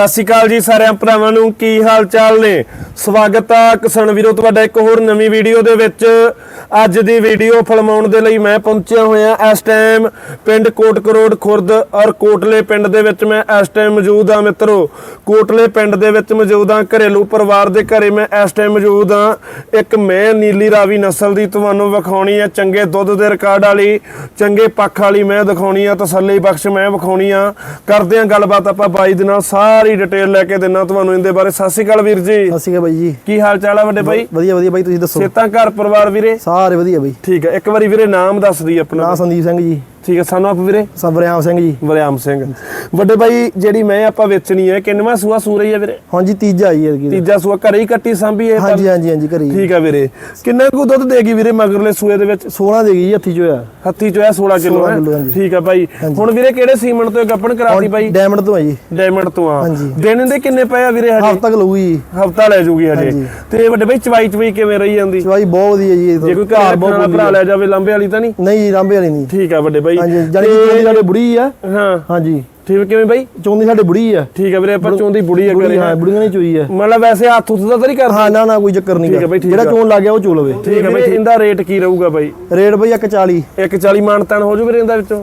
ਸਤਿ ਸ਼੍ਰੀ ਅਕਾਲ ਜੀ ਸਾਰਿਆਂ ਭਰਾਵਾਂ ਨੂੰ, ਕੀ ਹਾਲ ਚਾਲ ਨੇ? ਸਵਾਗਤ ਆ ਕਿਸਾਨ ਵੀਰੋ, ਤੁਹਾਡਾ ਇੱਕ ਹੋਰ ਨਵੀਂ ਵੀਡੀਓ ਦੇ ਵਿੱਚ। ਅੱਜ ਦੀ ਵੀਡੀਓ ਫਿਲਮਾਉਣ ਦੇ ਲਈ ਮੈਂ ਪਹੁੰਚਿਆ ਹੋਇਆ ਇਸ ਟਾਈਮ ਪਿੰਡ ਕੋਟ ਕਰੋੜ ਖੁਰਦ ਔਰ ਕੋਟਲੇ ਪਿੰਡ ਦੇ ਵਿੱਚ ਮੈਂ ਇਸ ਟਾਈਮ ਮੌਜੂਦ ਆ ਮਿੱਤਰੋ। ਕੋਟਲੇ ਪਿੰਡ ਦੇ ਵਿੱਚ ਮੌਜੂਦ ਆ ਘਰੇਲੂ ਪਰਿਵਾਰ ਦੇ ਘਰੇ ਮੈਂ ਇਸ ਟਾਈਮ ਮੌਜੂਦ ਆ ਇੱਕ ਮੈਂ, ਨੀਲੀ ਰਾਵੀ ਨਸਲ ਦੀ ਤੁਹਾਨੂੰ ਵਿਖਾਉਣੀ ਆ ਚੰਗੇ ਦੁੱਧ ਦੇ ਰਿਕਾਰਡ ਵਾਲੀ, ਚੰਗੇ ਪੱਖ ਵਾਲੀ ਮੈਂ ਦਿਖਾਉਣੀ ਆ, ਤਸੱਲੀ ਬਖਸ਼ ਮੈਂ ਵਿਖਾਉਣੀ ਆ। ਕਰਦੇ ਆ ਗੱਲਬਾਤ ਆਪਾਂ ਬਾਈ ਦੇ ਨਾਲ, ਸਾਰੀ ਡਿਟੇਲ ਲੈ ਕੇ ਦਿਨਾ ਤੁਹਾਨੂੰ ਇਹਦੇ ਬਾਰੇ। ਸਤਿ ਸ਼੍ਰੀ ਅਕਾਲ ਵੀਰ ਜੀ। ਸਤਿ ਸ਼੍ਰੀ ਅਕਾਲ ਬਾਈ ਜੀ। ਕੀ ਹਾਲ ਚਾਲ ਆ ਵੱਡੇ ਬਾਈ? ਵਧੀਆ ਵਧੀਆ ਬਾਈ ਤੁਸੀਂ ਦੱਸੋ? ਸੇਤਾਂ ਘਰ ਪਰਿਵਾਰ ਵੀਰੇ? ਸਾਰੇ ਵਧੀਆ ਬਾਈ। ਠੀਕ ਹੈ ਇੱਕ ਵਾਰੀ ਵੀਰੇ ਨਾਮ ਦੱਸ ਦੀ ਆਪਣਾ। ਨਾਂ ਸੰਦੀਪ ਸਿੰਘ ਜੀ। ਠੀਕ ਹੈ ਸਾਨੂੰ ਆਪ ਵੀਰੇ? ਸਬਰਿਆਮ ਸਿੰਘ ਜੀ। ਵਰਿਆਮ ਸਿੰਘ। ਵੱਡੇ ਬਾਈ ਜਿਹੜੀ ਮੈਂ ਆਪਾਂ ਵੇਚਣੀ ਹੈ ਕਿੰਨਵਾਂ ਸੂਆ ਸੂ ਰਹੀ ਹੈ ਵੀਰੇ? ਹਾਂਜੀ ਤੀਜਾ ਜੀ। ਇਹਦੀ ਤੀਜਾ ਸੂਆ ਘਰੇ ਹੀ ਕੱਟੀ ਸਾਂਭੀ ਇਹ ਹਾਂਜੀ ਹਾਂਜੀ ਹਾਂਜੀ ਘਰੀ ਠੀਕ ਹੈ ਵੀਰੇ। ਕਿੰਨਾ ਕੁ ਦੁੱਧ ਦੇਗੀ ਵੀਰੇ ਮਗਰਲੇ ਸੂਏ ਦੇ ਵਿੱਚ? 16 ਦੇ ਗਈ ਜੀ ਹੱਥੀ ਚ ਹੋਇਆ ਹੱਥੀ ਚੋਂ ਇਹ 16 ਕਿਲੋ 16 ਕਿੱਲੋ, ਹੈ ਹਾਂਜੀ। ਠੀਕ ਹੈ ਬਾਈ ਹੁਣ ਵੀਰੇ ਕਿਹੜੇ ਸੀਮਨ ਤੋਂ ਇਹ ਗੱਪਣ ਕਰਾਤੀ ਬਾਈ ਡਾਇਮੰਡ ਤੋਂ ਹੈ ਜੀ। ਡਾਇਮੰਡ ਤੋਂ ਆ। ਹਾਂਜੀ। ਦਿਨ ਦੇ ਕਿੰਨੇ ਪਏ ਆ ਵੀਰੇ ਹਜੇ? ਹਫ਼ਤਾ ਤੱਕ ਲਊਗੀ ਜੀ। ਹਫਤਾ ਲੈ ਜੂਗੀ ਹਜੇ। ਹਾਂਜੀ। ਤੇ ਵੱਡੇ ਬਾਈ ਚਵਾਈ ਚਵਾਈ ਕਿਵੇਂ ਰਹੀ ਜਾਂਦੀ? ਚਵਾਈ ਬਹੁਤ ਵਧੀਆ ਜੀ ਇਹ ਜੇ ਕੋਈ ਘਰ ਬਹੁਤ ਭਰਾ ਲੈ ਜਾਵੇ ਲਾਂਬੇ ਵਾਲੀ ਤਾਂ ਨਹੀਂ? ਨਹੀਂ ਜੀ ਰਾਂਬੇ ਵਾਲੀ ਨਹੀਂ। ਠੀਕ ਆ ਵੱਡੇ ਬਾਈ ਹਾਂਜੀ ਜਾਨੀ ਕਿ ਚੋਂਦੀ ਸਾਡੇ ਬੁੜੀ ਆ। ਹਾਂ। ਹਾਂਜੀ। ਠੀਕ ਕਿਵੇਂ ਬਾਈ? ਚੋਂਦੀ ਸਾਡੇ ਬੁੜੀ ਆ। ਠੀਕ ਆ ਵੀਰੇ ਆਪਾਂ ਚੋਂਦੀ ਬੁੜੀ ਆ ਕਰੇ ਹਾਂ ਬੁੜੀਆਂ ਨਹੀਂ ਚੋਈ ਆ। ਮਤਲਬ ਵੈਸੇ ਹੱਥ ਉੱਤ ਦਾ ਤਾਂ ਨਹੀਂ ਕਰਦਾ? ਹਾਂ ਨਾ ਨਾ ਕੋਈ ਚੱਕਰ ਨਹੀਂ ਠੀਕ ਹੈ ਬਾਈ, ਜਿਹੜਾ ਆ। ਚੋਣ ਲੱਗ ਗਿਆ ਉਹ ਚੋ ਲਵੇ। ਠੀਕ ਆ ਬਾਈ ਇਹਦਾ ਰੇਟ ਕੀ ਰਹੂਗਾ ਬਾਈ? ਰੇਟ ਬਈ 140 140 ਮਾਨਤਾਨ ਹੋ ਜੂ ਵੀਰੇ ਇਹਦਾ ਵਿੱਚੋਂ?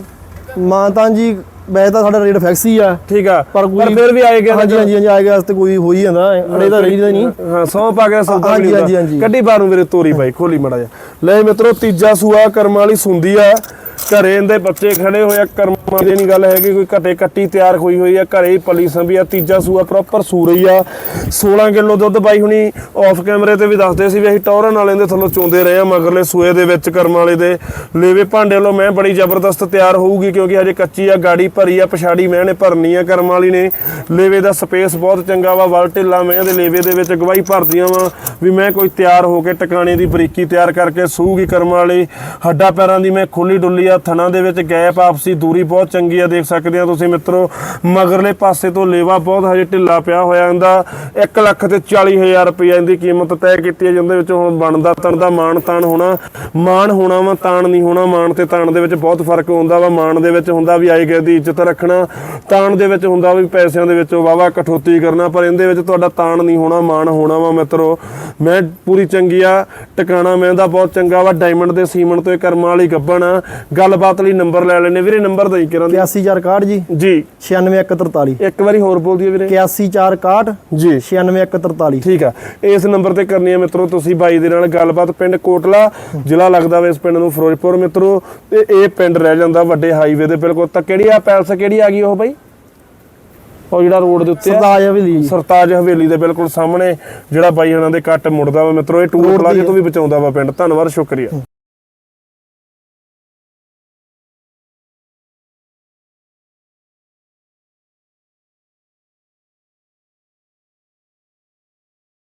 ਮਾਂ ਤਾਂ ਜੀ ਵੈਸੇ ਤਾਂ ਸਾਡਾ ਰੇਟ ਫਿਕਸ ਹੀ ਆ। ਠੀਕ ਆ। ਪਰ ਕੋਈ ਫਿਰ ਵੀ ਆਏਗਾ ਹਾਂਜੀ ਹਾਂਜੀ ਹਾਂਜੀ ਆਏਗਾ ਵਾਸਤੇ ਕੋਈ ਹੋ ਹੀ ਜਾਂਦਾ। ਅੜੇ ਤਾਂ ਰਹੀਦਾ ਨਹੀਂ। ਹਾਂ ਸੌ ਪਾ ਕੇ ਸੌਦਾ ਹਾਂਜੀ, ਹਾਂਜੀ। ਹਾਂਜੀ। ਕੱਢੀ ਬਾਹਰੋਂ ਵੀਰੇ ਤੋਰੀ ਬਾਈ ਖੋਲੀ ਮੜਾ ਜਾ ਲੈ ਮਿੱਤਰੋ ਤੀਜਾ ਸੂਆ ਕਰਮਾਂ ਵਾਲੀ ਸੁੰਦੀ ਆ। ਘਰੇ ਇਹਦੇ ਬੱਚੇ ਖੜੇ ਹੋਏ ਆ, ਕਰਮਾਂ ਦੀ ਨਹੀਂ ਗੱਲ ਹੈਗੀ, ਕੋਈ ਘਟੇ ਕੱਟੀ ਤਿਆਰ ਹੋਈ ਹੋਈ ਆ, ਘਰੇ ਹੀ ਪਲੀ ਸੰਭੀ ਆ, ਤੀਜਾ ਸੂਆ ਪ੍ਰੋਪਰ ਸੂ ਰਹੀ ਆ। 16 ਕਿਲੋ ਦੁੱਧ ਬਾਈ ਹੁਣੀ ਆਫ ਕੈਮਰੇ ਤੇ ਵੀ ਦੱਸਦੇ ਸੀ ਵੀ ਅਸੀਂ ਟੌਰਨ ਵਾਲੇ ਦੇ ਥੱਲੋਂ ਚੋਂਦੇ ਰਹੇ ਆ, ਮਗਰਲੇ ਸੂਏ ਦੇ ਵਿੱਚ ਕਰਮ ਵਾਲੇ ਦੇ। ਲੇਵੇ ਭਾਂਡੇ ਵੱਲੋਂ ਮੈਂ ਬੜੀ ਜ਼ਬਰਦਸਤ ਤਿਆਰ ਹੋਊਗੀ ਕਿਉਂਕਿ ਹਜੇ ਕੱਚੀ ਆ, ਗਾੜੀ ਭਰੀ ਆ, ਪਛਾੜੀ ਮੈਂ ਨੇ ਭਰਨੀ ਆ ਕਰਮ ਵਾਲੀ ਨੇ। ਲੇਵੇ ਦਾ ਸਪੇਸ ਬਹੁਤ ਚੰਗਾ ਵਾ, ਵਲ ਢਿੱਲਾ ਮੈਂ ਦੇ ਲੇਵੇ ਦੇ ਵਿੱਚ ਗਵਾਹੀ ਭਰਦੀਆਂ ਵਾ ਵੀ ਮੈਂ ਕੋਈ ਤਿਆਰ ਹੋ ਕੇ ਟਿਕਾਣੇ ਦੀ ਬਰੀਕੀ ਤਿਆਰ ਕਰਕੇ ਸੂਗੀ ਕਰਮ ਵਾਲੀ। ਹੱਡਾ ਪੈਰਾਂ ਦੀ ਮੈਂ ਖੁੱਲੀ ਡੁੱਲੀ ਆ, ਥਣਾ ਦੇ ਵਿੱਚ ਗੈਪ, ਆਪਸੀ ਦੂਰੀ ਬਹੁਤ ਚੰਗੀ ਆ, ਦੇਖ ਸਕਦੇ ਆ ਤੁਸੀਂ ਮਿੱਤਰੋ। ਮਗਰਲੇ ਪਾਸੇ ਤੋਂ ਲੇਵਾ ਬਹੁਤ ਹਜੇ ਢਿੱਲਾ ਪਿਆ ਹੋਇਆ, ਇਹਦਾ 1 ਲੱਖ ਤੇ 40000 ਰੁਪਏ ਇਹਦੀ ਕੀਮਤ ਤੈਅ ਕੀਤੀ ਹੈ ਜਿਹਦੇ ਵਿੱਚ ਹੁਣ ਬਣਦਾ ਤਣਦਾ ਮਾਣ ਤਾਣ ਹੋਣਾ। ਮਾਣ ਹੋਣਾ ਵਾ, ਤਾਣ ਨਹੀਂ ਹੋਣਾ, ਮਾਣ ਤੇ ਤਾਣ ਦੇ ਵਿੱਚ ਬਹੁਤ ਫ਼ਰਕ ਹੁੰਦਾ ਵਾ। ਮਾਣ ਦੇ ਵਿੱਚ ਹੁੰਦਾ ਵੀ ਆਈ ਗਏ ਦੀ ਇੱਜ਼ਤ ਰੱਖਣਾ, ਤਾਣ ਦੇ ਵਿੱਚ ਹੁੰਦਾ ਵੀ ਪੈਸਿਆਂ ਦੇ ਵਿੱਚ ਵਾਵਾ ਕਠੋਤੀ ਕਰਨਾ, ਪਰ ਇਹਦੇ ਵਿੱਚ ਤੁਹਾਡਾ ਤਾਣ ਨਹੀਂ ਹੋਣਾ, ਮਾਣ ਹੋਣਾ ਵਾ ਮਿੱਤਰੋ। ਮੈਂ ਪੂਰੀ ਚੰਗੀ ਆ, ਟਿਕਾਣਾ ਮੈਂ ਦਾ ਬਹੁਤ ਚੰਗਾ ਵਾ, ਡਾਇਮੰਡ ਦੇ ਸੀਮਨ ਤੋਂ ਇਹ ਕਰਮਾਂ ਵਾਲੀ ਗੱਬਣ ਆ। ਗੱਲਬਾਤ ਲਈ ਨੰਬਰ ਲੈ ਲੈਣੇ ਵੀਰੇ ਨੰਬਰ ਦਈ ਕਿਰਾਂ ਦੀ? 81461 ਜੀ। ਜੀ। 96143 ਇੱਕ ਵਾਰੀ ਹੋਰ ਬੋਲ ਦਿਓ ਵੀਰੇ। 81461 ਜੀ। 96143 ਠੀਕ ਆ। ਇਸ ਨੰਬਰ ਤੇ ਕਰਨੀ ਹੈ ਮਿੱਤਰੋ ਤੁਸੀਂ ਬਾਈ ਦੇ ਨਾਲ ਗੱਲਬਾਤ ਪਿੰਡ ਕੋਟਲਾ ਜ਼ਿਲ੍ਹਾ ਲੱਗਦਾ ਵੇ ਇਸ ਪਿੰਡ ਨੂੰ ਫਿਰੋਜ਼ਪੁਰ ਮਿੱਤਰੋ। ਤੇ ਇਹ ਪਿੰਡ ਰਹਿ ਜਾਂਦਾ ਵੱਡੇ ਹਾਈਵੇ ਦੇ ਬਿਲਕੁਲ ਤਾਂ ਕਿਹੜੀ ਆ ਪੈਲਸ ਕਿਹੜੀ ਆ ਗਈ ਉਹ ਬਾਈ? ਉਹ ਜਿਹੜਾ ਰੋਡ ਦੇ ਉੱਤੇ ਸਰਦਾਰ ਹਵੇਲੀ। ਸਰਤਾਜ ਹਵੇਲੀ ਦੇ ਬਿਲਕੁਲ ਸਾਹਮਣੇ ਜਿਹੜਾ ਬਾਈ ਹਣਾ ਦੇ ਕੱਟ ਮੁੜਦਾ ਵਾ ਮਿੱਤਰੋ ਇਹ ਟੂਰ ਪਲਾਜ਼ੇ ਤੋਂ ਵੀ ਬਚਾਉਂਦਾ ਵਾ ਪਿੰਡ। ਧੰਨਵਾਦ ਸ਼ੁਕਰੀਆ।